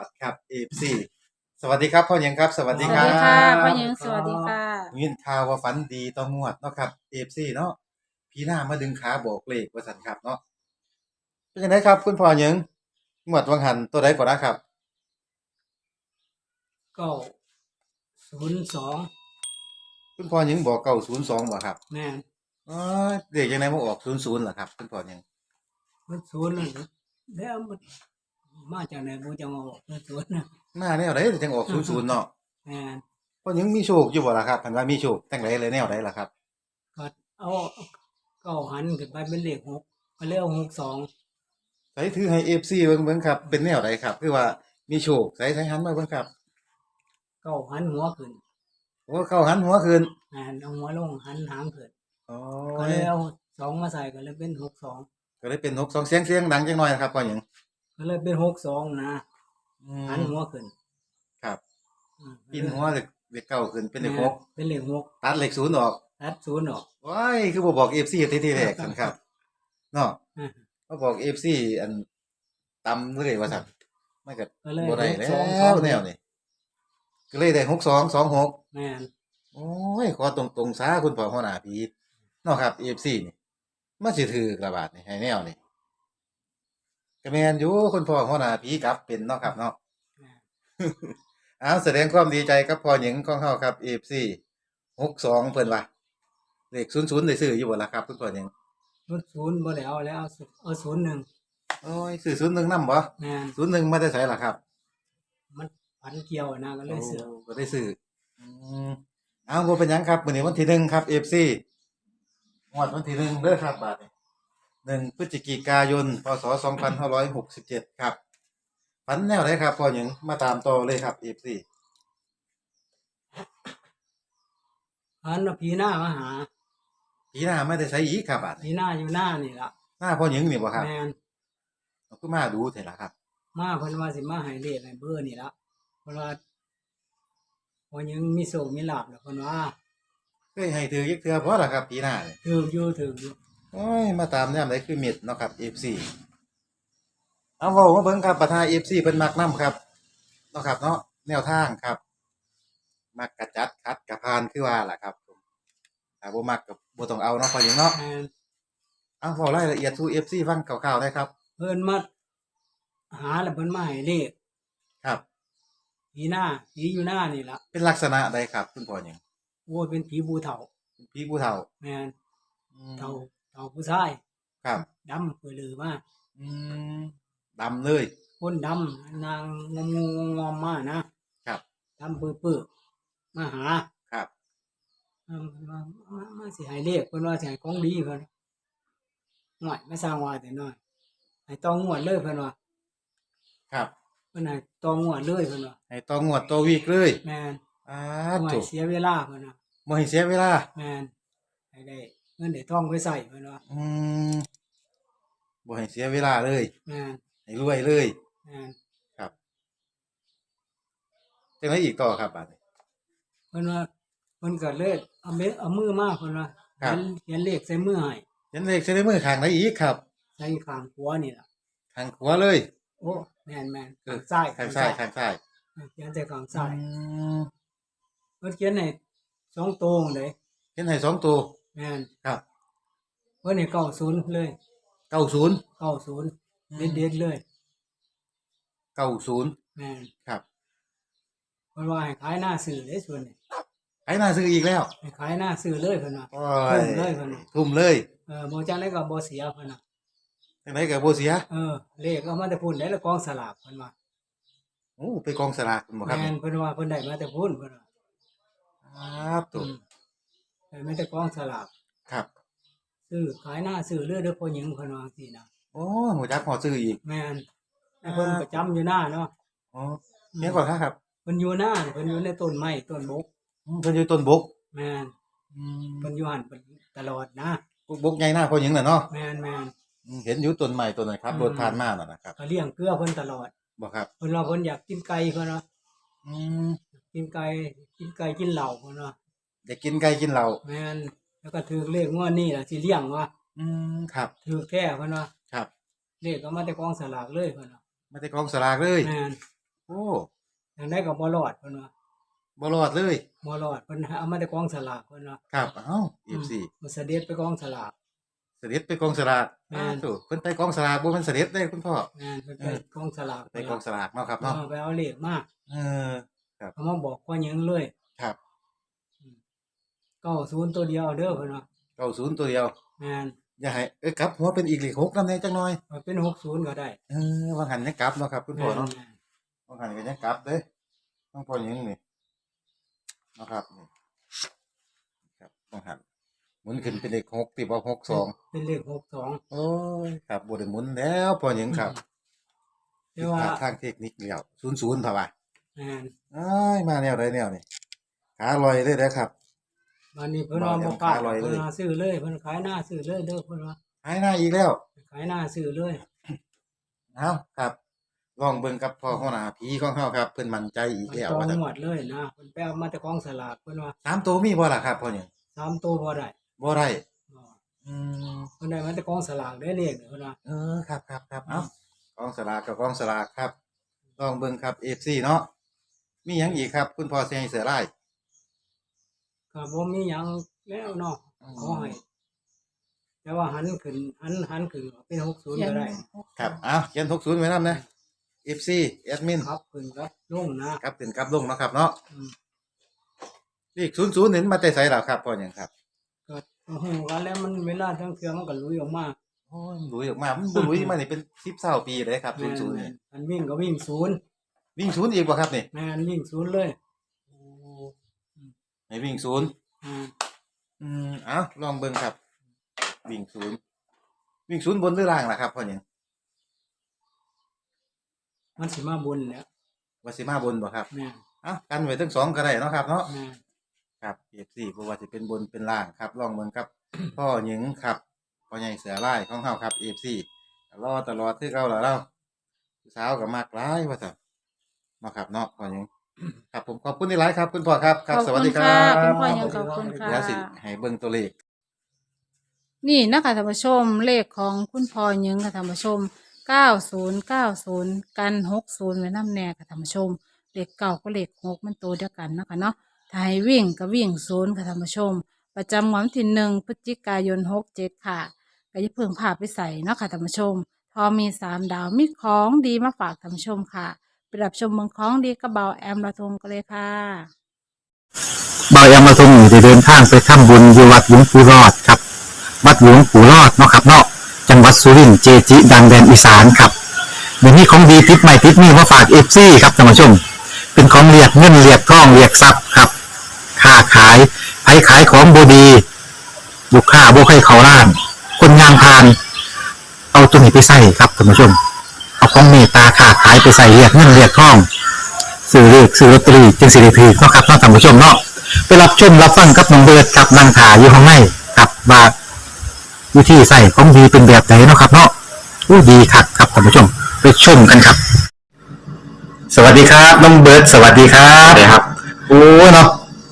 ปัดครับ FC สวัสดีครับพ่อหยังครับสวัสดีคสวัรัสบดีค่ะพ่อหญิงสวัสดีค่ะ ยินข่าวว่าฝันดีต้องงวดเนาะครับ FC เนาะพี่หน้ามาดึงขาบอกเลขว่าสันครับเนาะเป็นยังไงครับ คุณพ่อหยังงวดวังหันตัวใดก่อนนะครับเก้าศูนย์สองคุณพ่อหยังบอกเก้าศูนย์สองบ่ครับแม่นอ๋อเด็กยังไงมาออกศูนย์ศูนย์เหรอครับคุณพ่อหยังมันศูนย์นั่นแล้วมัน มาจากไหนบูจะมาบอกมันศูนย์นะมาแนวไหนจังออกศูนย์ศูนย์เนาะแม่นพ่อหยังมีโชคอยู่บ่ล่ะครับพันว่ามีโชคตั้งไหนเลยแนวไหนล่ะครับ ก็เอาเก้าหันขึ้นไปเป็นเลขหกก็เรียกหกสองใส่ถือให้ FC เบิ่งเบิ่งครับ เป็นแนวไหนครับ คือว่ามีโชคใส่ใส่หันมาเบิ่งครับเก้าหันหัวขึ้นโอ้เข้าหันหัวคืนแม่นเอาหัวลงหันหางขึ้นอ๋อก็เลยเอาสองมาใส่ก็เลยเป็นหกสองก็เลยเป็นหกสองเสียงเสียงดังจังหน่อยนะครับพ่อหยัง ก็เลยเป็นหกสองนะอืหันมหัวขึ้นครับอืมปินหัวเลขเลขเก้าขึ้นเป็นเลขหกเป็นเลขหกตัดเลขศูนย์ออกตัดศูนย์ออก ว้ายคือบ่บอก FC ทีที่แรกกันครับเนาะอืมมาบอก FC อันตำเลยว่าซั่นมันก็ก็เลยบ่ได้แล้หกสองสอวงแนวนี้ก็เลยได้62 26แม่นโอ้ยขอตรงๆซาคุณพ่อหัวหน้าผีเนาะครับ FC นี่มาสิถือกระบาดนี่ให้แนวนี่ ก็แม่นอยู่คุณพ่อหัวหน้าผีกลับเป็นเนาะครับเนาะแม่นอ้าวแสดงความดีใจกับพ่อหญิงของเฮาครับ FC 62เพิ่นว่าเลข00ได้ซื้ออยู่บ่ล่ะครับคุณพ่อหญิงรถศูนย์บ่ได้เอาแล้วเอาศูเอาศูนย์หนึ่งโอ้ยซื้อ01นำบ่แม่น01มาได้ไสล่ะครับมันพันเกี่ยวนะก็เลยเสือกโก็ได้ซื้ออืมอ้าวบ่เป็นหยังครับมื้อนี้วันที่หนึ่งครับ FC งวดวันที่หนึ่งเด้อครับบาดนี้ หนึ่งพฤศจิกายน พศ2567ครับฝันแนวไหนครับพ่อหญิงมาตามต่อเลยครับ FC พันว่าผีหน้ามาหาผีหน้าไม่ได้ใช้อีกครับบาดผีนี้หน้าอยู่หน้านี่ละหน้าพ่อหญิงนี่บ่ครับแม่นเอาคือมาดูเถอะล่ะครับ มาเพิ่นว่าสิมาให้เลขให้เบอร์นี่ละเพิ่นว่าพอยังมีโศกมีลาบแล้วเพิ่นว่าเคยให้ถือยักเทือเพราะล่ะครับปีหน้าเนี่ยถืออยู่ถืออยู่ โอ้ยมาตามแนมไหนคือเม็ดเนาะครับ FC เอาเว้ามาเบิ่งครับประธาน FC เพิ่นมักนํครับเนาะครับ เนาะแนวทางครับ มักกระจัดคัดกระพานคือว่าล่ะครับผมถ้าบ่มักก็บ่ต้องเอาเนาะพอหยังเนาะแม่นเอาเว้ารายละเอียดสู่ FC ฟังคร่าวๆได้ครับ เพิ่นมาหาแล้วเพิ่นมาให้เลขครับ ผีหน้าผีอยู่หน้านี่ละเป็นลักษณะใดครับคุณพ่อหยังโอ้ยเป็นผีบูเฒ่า เป็นผีผู้เฒ่าแม่นอืมเฒ่า เฒ่าผู้ชายครับ ดำเปื่อยลือมาอืมดำเลย คนดำนางงงงงอมมานะครับ ดำเปื่อยเปื่อยมาหาครับเออมามามาสิให้เลขเพิ่นว่าสิให้ของดีเพิ่นหน่อยไม่สร้างว่าแต่น้อยให้ตองงวดเลยเพิ่นว่าครับ เพิ่นให้ตองงวดเลยเพิ่นว่าให้ต่องวดต่อวีกเลยแม่นอ้าบ่ถูให้กเสียเวลาเพิ่นว่าบ่ให้เสียเวลา แม่นให้ได้ เงินได้ทองไปใส่เพิ่นว่าอืมบ่ให้เสียเวลาเลย แม่นให้รวยเลยแม่นครับจังไดอีกต่อครับบาดนี้ เพิ่นว่าเพิ่นก็เลยเอาเม็ดเอามือมาเพิ่นว่าครับ เขียนเขียนเลขใส่มือให้เห็นเลขใช้ในมือข้างไหนอีกครับใส่ข้างขวานี่ล่ะข้างขวาเลย โอ้แม่นแม่นเออ ข้างซ้ายข้างซ้ายข้างซ้ายเออเขียนใส่ข้างซ้ายอืมเพิ่นเขียนให้สองตรงเลยเห็นให้สองตัว แม่นครับเพิ่นให้90เลยเก้าศูนย์90เด็ดๆเลยเก้าศูนย์แม่นครับเพิ่นว่าให้ขายหน้าสื่อเลยส่วนนี้ไอ้น่าซื้ออีกแล้วให้ขายหน้าสื่อเลยเพิ่นว่าโอ้ทุ่มเลยเพิ่นว่าทุ่มเลยเออบ่จังได๋ก็บ่เสียเพิ่นน่ะจังไดก็บ่เสียเออเลขเอามาแต่พุ่นได้ละกองสลากเพิ่นว่าโอ้ไปกองสลากบ่ครับแม่นเพิ่นว่าเพิ่นได้มาแต่พุ่นเพิ่นว่าครับตัอื วมได้มาแต่กองสลากครับ ซื้อขายหน้าซื้อเลือดเด้อพ่อหญิงเพิ่นว่าจังซี่นะโอ้หัวจักพอซื้ออีก แม่นแต่เพิ่นประจำอยู่หน้าเนาะอ๋อเนี่ยก่อนครับเพิ่นอยู่หน้าเพิ่นอยู่ในต้นไม้ต้นบกอืมเพิ่นอยู่ต้นบก แม่นอืมเพิ่นอยู่หั่นเพิ่นตลอดนะบกใหญ่หน้าพอหยังน่ะเนาะแม่นแม่นอืมเห็นอยู่ต้นใหม่ต้นนั้นครับอืมรถผ่านมาน่ะนะครับก็เลี้ยงเกลือเพิ่นตลอดบ่ครับเพิ่นว่าเพิ่นอยากกินไก่เพิ่นว่าอืมกินไก่กินไก่กินเหล้าเพิ่นว่า อยากกินไก่กินเหล้าแม่นแล้วก็ถือเลขงวดนี้ล่ะสิเลี้ยงว่าอืมครับ ถือแท้เพิ่นว่าครับเลขก็มาแต่กองสลากเลยเพิ่นว่าไม่ได้กองสลากเลย แม่นโอ้ทางใดก็บ่รอดเพิ่นว่าบ่รอดเลย บ่รอดเพิ่นเอามาแต่กองสลากเพิ่นว่าครับเอ้า FC มันเสด็จไปกองสลาก เสด็จไปกองสลากแม่น ถูกเพิ่นไปกองสลากบ่แมันเสด็จได้คุณพ่องานเพิ่นไปกองสลากไปกองสลากเนาะครับเนาะเอาไปเอาเลขมาเออเขามาบอกว่าหยังเลย ครับ 90ตัวเดียวเด้อเพิ่นว่า90ตัวเดียวงานอย่าให้เอ้ยกลับหัวเป็นอีกเลข6นำแน่จังหน่อยว่าเป็น60ก็ได้เออว่าหันยังกลับเนาะครับคุณพ่อเนาะแม่นว่าหันก็ยังกลับเด้ต้องพ่อยังนี่เนาะครับนี่ครับต้องหันหมุนขึ้นเป็นเลข6ติบ่62เป็นเลข62โอ้ยครับบ่ได้หมุนแล้วพ่อยังครับแต่ว่าผิดพลดทางเทคนิคแล้ว00เท่าว่างานอ้ายมาแนวใดแนวนี่ขาลอยเลยเด้อครับ วันนี้เพิ่นว่าบ่กล้าบ่เอาเพิ่นเลยว่าซื้อเลยเพิ่นขายหน้าซื้อเลยเด้อเพิ่นว่าหายหน้าอีกแล้วขายหน้าซื้อเลยเอ้าครับลองเบิ่งกับพ่อหัวหน้าผีของเฮาครับ เพิ่นมั่นใจอีกมันแล้วต้องว่าซั่นงวดเลยนะเพิ่นไปเอามาแต่กองสลากเพิ่นว่าสามตัวมีบ่ล่ะครับพ่อหยังสามตัวบ่ได้บ่ได้บ่อืมเพิ่นได้มาแต่กองสลากได้เลขเด้อเพิ่นว่าเออครับครับครับเอ้ากองสลากกับกองสลากครับลองเบิ่งครับ FC เนาะมีหยังอีกครับ คุณพ่อสิให้เสือลาย ก็บ่มีหยังแล้วเนาะขอให้แต่ว่าหันขึ้นหันหันขึ้นเป็น60ก็ได้ ครับเอ้าเขียน60ไว้นำนะ FC แอดมินครับขึ้นครับลงนะครับเป็นกับลงเนาะครับเนาะอืมเลข00เห็นมาแต่ไสล่ะครับพ่อหยังครับก็โอ้โหกันแล้วมันเวลาทั้งเทื่อมันก็ลุยออกมาโอ้ยหลุยออกมามันบ่หลุยมานี่เป็น10 20ปีเลยครับแม่น00นี่อันวิ่งก็วิ่งศูนย์วิ่งศูนย์อีกบ่ครับนี่แม่นวิ่งศูนย์เลย ให้วิ่งศูนย์อ่าอืมเอ้าลองเบิ่งครับ วิ่งศูนย์วิ่งศูนย์บนหรือล่างล่ะครับพ่อหยังมันสิมาบนแล้วว่าสิมาบนบ่ครับแม่นเอ้ากันไว้ทั้งสองก็ได้เนาะครับเนาะ แม่นครับ F4 บ่ว่าสิเป็นบนเป็นล่างครับลองเบิ่งครับ พ่อหญิงครับพ่อใหญ่เสือลายของเฮาครับ F4 รอตลอดคือเก่าแล้วเราผู้สาวก็มักหลายว่าซั่นเนาะครับเนาะพ่อหญิงครับผมข อบคุณที่หลายครับ คุณพ่อครับครับขอบสคุณวัสดีครัค่ะบคุณพ่อยังขอบคุณค่ะ เดี๋ยวสิให้เบิ่งตัวเลข นี่นะคะท่านผู้ชมเลขของคุณพ่อยังค่ะท่านผู้ชมเก้าศูนย์เก้าศูนย์กันหกศูนย์ไว้น้ำแน่ค่ะท่านผู้ชม เลขเก้าก็เลขหกมันตัวเดียวกันเนาะคะเนาะถ้าให้วิ่งก็วิ่งศูนย์ค่ะท่านผู้ชม ประจำวันที่หนึ่งพฤศจิกายนหกเจ็ดค่ะก็อย่าเพิ่งพาไปใส่เนาะค่ะท่านผู้ชม พอมีสามดาวมีของดีมาฝากท่านผู้ชมค่ะ ไปรับชมเมืองของดีกระเบาแอมระทงกันเลยค่ะบายามาทงอยู่ได้เดินทางไปทำบุญที่วัดหลวงปู่รอดครับ วัดหลวงปู่รอดเนาะครับเนาะจังหวัดสุรินทร์เจจิ ดังแดนอีสานครับเดี๋ยวนี้ของดีติดใหม่ติดนี่มาฝากเอฟซีครับท่านผู้ชม เป็นของเรียกเงินเรียกทองเรียกทรัพย์ครับค้าขายไผขายของบดีลูกค้าบ่ให้เขาล้าน คนงามพาน เอาตัวนี้ไปใส่ครับท่านผู้ชม ของเมตตาค้าขายไปใส่เรียกเงินเรียกทองซื้อเลขซื้อลอตเตอรี่จึงสิริพีเนาะครับเนาะท่านผู้ชมเนาะไปรับชมรับฟังกับน้องเบิร์ดกับนางถาอยู่ข้างในกับว่าวิธีใส่ของดีเป็นแบบไหนเนาะครับเนาะอู้ดีคักครับท่านผู้ชมไปชมกันครับ สวัสดีครับน้องเบิร์ดสวัสดีครับสวัสดีครับโอ้เนาะ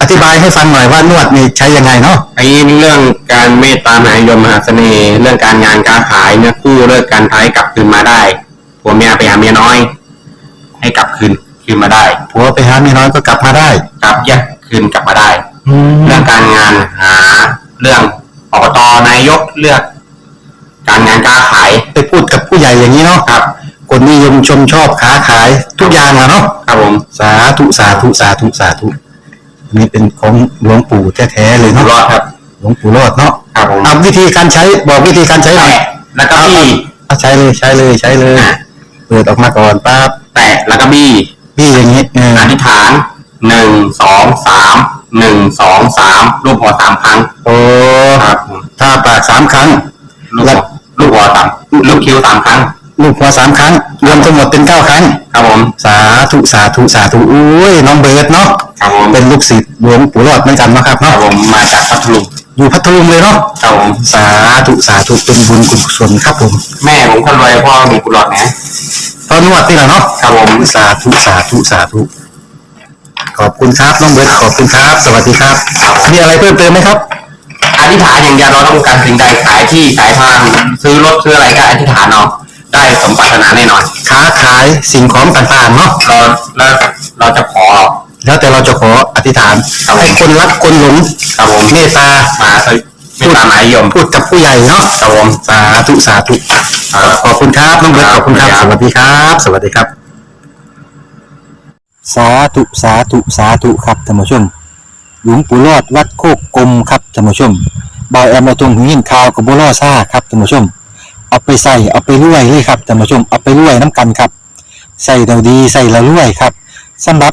อธิบายให้ฟังหน่อยว่านวดนี่ใช้ยังไงเนาะไอ้เรื่องการเมตตามหานิยมมหาเสน่ห์เรื่องการงานการขายเนี่ยคู่เลิกการท้ายกลับคืนมาได้ ผัวเมียไปหาเมียน้อย ให้กลับคืนคืนมาได้ ผัวไปหาเมียน้อยก็กลับมาได้ กลับแยกคืนกลับมาได้แล้เรื่วองการงานหาเรื่องอบตนายกเลือก การงานการขายไปพูดกับผู้ใหญ่อย่างนี้เนาะครับ คนนิยมชมชอบค้าขายทุกอย่างอะเนาะ ครับผมสาธุสาธุสาธุสาธุอันนี้เป็นของหลวงปู่แท้ๆเลยอยู่เนาะรอดครับ หลวงปู่รอดเนาะครับผมเอาวิธีการใช้บอกวิธีการใช้หน่อยแตะแล้วก็บี้ เอาใช้เลยใช้เลยใช้เลย เปิดออกมาก่อนปั๊บแตะแล้วก็บี้พี่อย่างนี้เอออธิษฐานหนึ่งสองสามหนึ่งสองสามรูปหัวสามครั้งโอ้ครับผมถ้าปากสามครั้ง ลูกหัวลูกหัวสามลูกคิ้วสามครั้ง ลูกหัวสามครั้ง รวมทั้งหมดเป็นเก้าครั้ง ครับผม สาธุสาธุสาธุอุ้ยน้องเบิร์ดเนาะครับผมเป็นลูกศิษย์หลวงปู่รอดเหมือนกันเนาะครับครับเนาะผมมาจากพัทลุง อยู่พัทลุงเลยเนาะครับผมสาธุสาธุเป็นบุญกุศลครับผมแม่ผมคนรวยพ่อมีกุหลาบนะตอนนวดนี่แหละเนาะครับผมสาธุสาธุสาธุขอบคุณครับน้องเบิร์ตขอบคุณครับ สวัสดีครับ มีอะไรเพิ่มเติมไหมครับ อธิษฐานอย่างเดียวเราต้องการสิ่งใดขายที่ขายทางซื้อรถซื้ออะไรก็อธิษฐานเอาได้สมปรารถนาแน่นอน ค้าขายสิ่งของต่างๆเนาะเราแล้วเราจะขอ แล้วแต่เราจะขออ ธิษฐานครับผมให้คนรักคนหลงครับผมเมตตามาเถอะไม่ตามหมายยมพูดกับผู้ใหญ่เนาะครับผมสาธุสาธุครับขอบคุณครับน้องเบิร์ตขอบคุณครับครับสวัสดีครับ สวัสดีครับ สาธุสาธุสาธุครับท่านผู้ชมหลวงปู่รอดวัดโคกกลมครับท่านผู้ชมบอยแอมมาตรงหูยินข่าวกับบัวล่อซ่าครับท่านผู้ชม เอาไปใส่เอาไปรวยเลยครับท่านผู้ชมเอาไปรวยน้ำกันครับใส่เราดีใส่เรารวยครับสำหรับ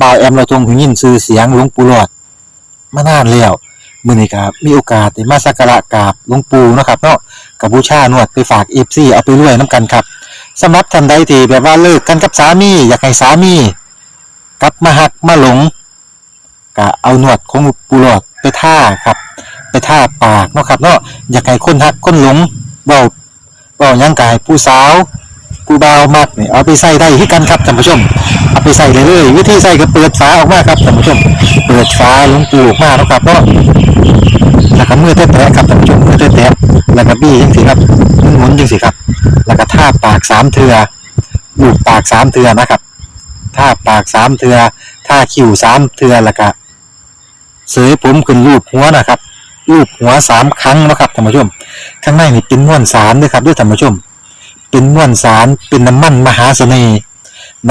บ่าวแอมเราทรงหูยินชื่อเสียงหลวงปู่หลอดมานานแล้วมื้อนี้ก็มีโอกาสได้มาสักการะกราบหลวงปู่เนาะครับเนาะกับบูชานวดไปฝาก FC เอาไปรวยนํกันครับสำหรับท่านใดที่แบบว่าเลิกกันกับสามีอยากให้สามีกลับมาหักมาหลงก็เอาหนวดของปูหลอดไปท่าครับ ไปท่าปากเนาะครับเนาะอยากให้คนหักคนหลงเบาเบายังกายผู้สาว ผู้บ่าวมักนี่เอาไปใส่ได้ที่กันครับท่านผู้ชม เอาไปใส่เลยเลยวิธีใส่ก็เปิดฝาออกมาครับท่านผู้ชม เปิดฝาลงปูออกมาเนาะครับเนาะแล้วก็มือแตะๆครับท่านผู้ชมมือแตะๆแล้วก็บี้จังสิครับหมุนๆจังสิครับ แล้วก็ท่าปากสามเทือลูบปากสามเทือนะครับท่าปากสามเทือท่าคิ้วสามเทือแล้วก็เสยผมขึ้นรูปหัวนะครับรูปหัวสามครั้งนะครับท่านผู้ชม ข้างในนี่เป็นม้วนสารด้วยครับด้วยท่านผู้ชม เป็นมวนสารเป็นน้ำมันมหาเสน่ห์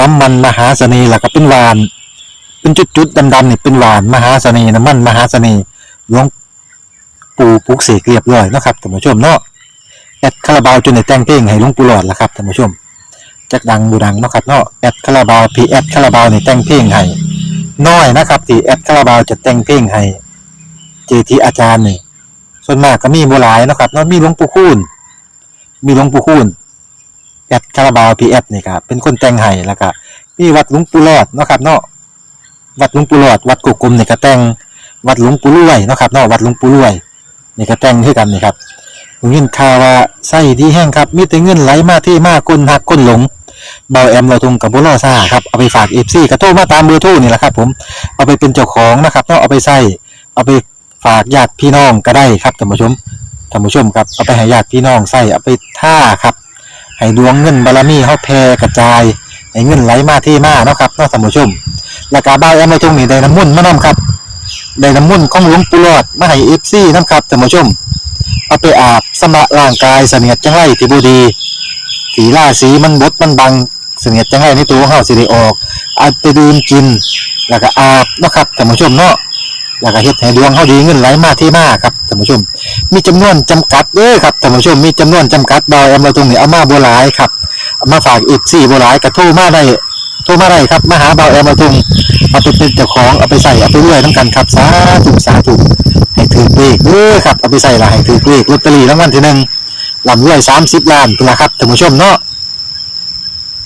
น้ำมันมหาเสน่ห์ล้วก็เป็นหวาน เป็นจุดๆดำๆนี่เป็นหวานมหาเสน่ห์น้ำมันมหาเสน่ห์หลวงปู่ปุกเสกเรียบร้อยนะครับท่านผู้ชมเนาะแอดคาราบาวจนในแต่งเพลงให้หลวงปู่หลอดละครับท่านผู้ชมจักดังบูดังนะครับเนาะแอดคาราบาวพีแอดคาราบาวนี่แต่งเพลงให้น้อยนะครับที่แอดคาราบาวจะแต่งเพลงให้เจทีอาจารย์นี่ส่วนมากก็มีบ่หลายนะครับเนาะมีหลวงปู่คูณมีหลวงปู่คูณ แอดคาราบาวพีแอดนี่ครับเป็นคนแต่งให้แล้วก็มีวัดหลวงปู่รอดเนาะครับเนาะวัดหลวงปู่รอด วัดกุกกลมนี่ก็แต่งวัดหลวงปู่รวยเนาะครับเนาะวัดหลวงปู่รวยนี่ก็แต่งคือกันนี่ครับผมยินข่าวว่าไส้ดีแห้งครับมีแต่เงินไหลมาที่มาคนหักคนหลงเบาแอมเราทงกับบุรอซ่าครับเอาไปฝากเอฟซีกระโทรมาตามเบอร์โทรนี่แหละครับผมเอาไปเป็นเจ้าของนะครับต้องเอาไปใส่เอาไปฝากญาติพี่น้องก็ได้ครับท่านผู้ชมท่านผู้ชมครับเอาไปให้ญาติพี่น้องใส่เอาไปท่าครับ ให้ดวงเงินบารมีเขาแผ่กระจายให้เงินไหลมาที่มาเนาะครับเนาะท่านผู้ชมแล้วก็เบาแอมเราทงนี่ได้น้ำมุ่นมานํครับได้น้ำมุ่นของหลวงปู่หลอดมาให้เอฟซีนํครับท่านผู้ชมเอาไปอาบสำระร่างกายเสนียดจังไรที่บูดีสีล่าสีมันบดมันบังเสนียดจังไรในตัวของเฮาสิได้ออกอาไปดื่มกิน แล้วก็อาบเนาะครับท่านผู้ชมเนาะ แล้วก็เฮ็ดให้ดวงเฮาดีเงินไหลมาที่มาครับท่านผู้ชม มีจำนวนจำกัดเด้อครับท่านผู้ชมมีจำนวนจำกัดดอยแอมเราตรงนี้เอามาบ่หลายครับเอามาฝากอีก4บ่หลายก็โทรมาได้โทรมาได้ครับมาหาเบาแอมเราตรงเอาไปเป็นเจ้าของเอาไปใส่เอาไปรวยนํกันครับสาธุสาธุให้ถือเลขเด้อครับเอาไปใส่ละให้ถือเลขลอตเตอรี่รางวัลที่หนึ่งลำรวยสามสิบล้านเป็นละครับท่านผู้ชมเนาะ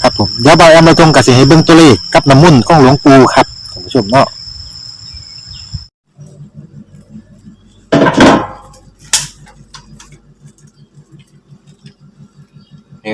ครับผมเดี๋ยวบอยเอามาตรงกับสิให้เบิ่งตัวเลขกับน้ำมุ่นของหลวงปู่ครับท่านผู้ชมเนาะ นี่คุณ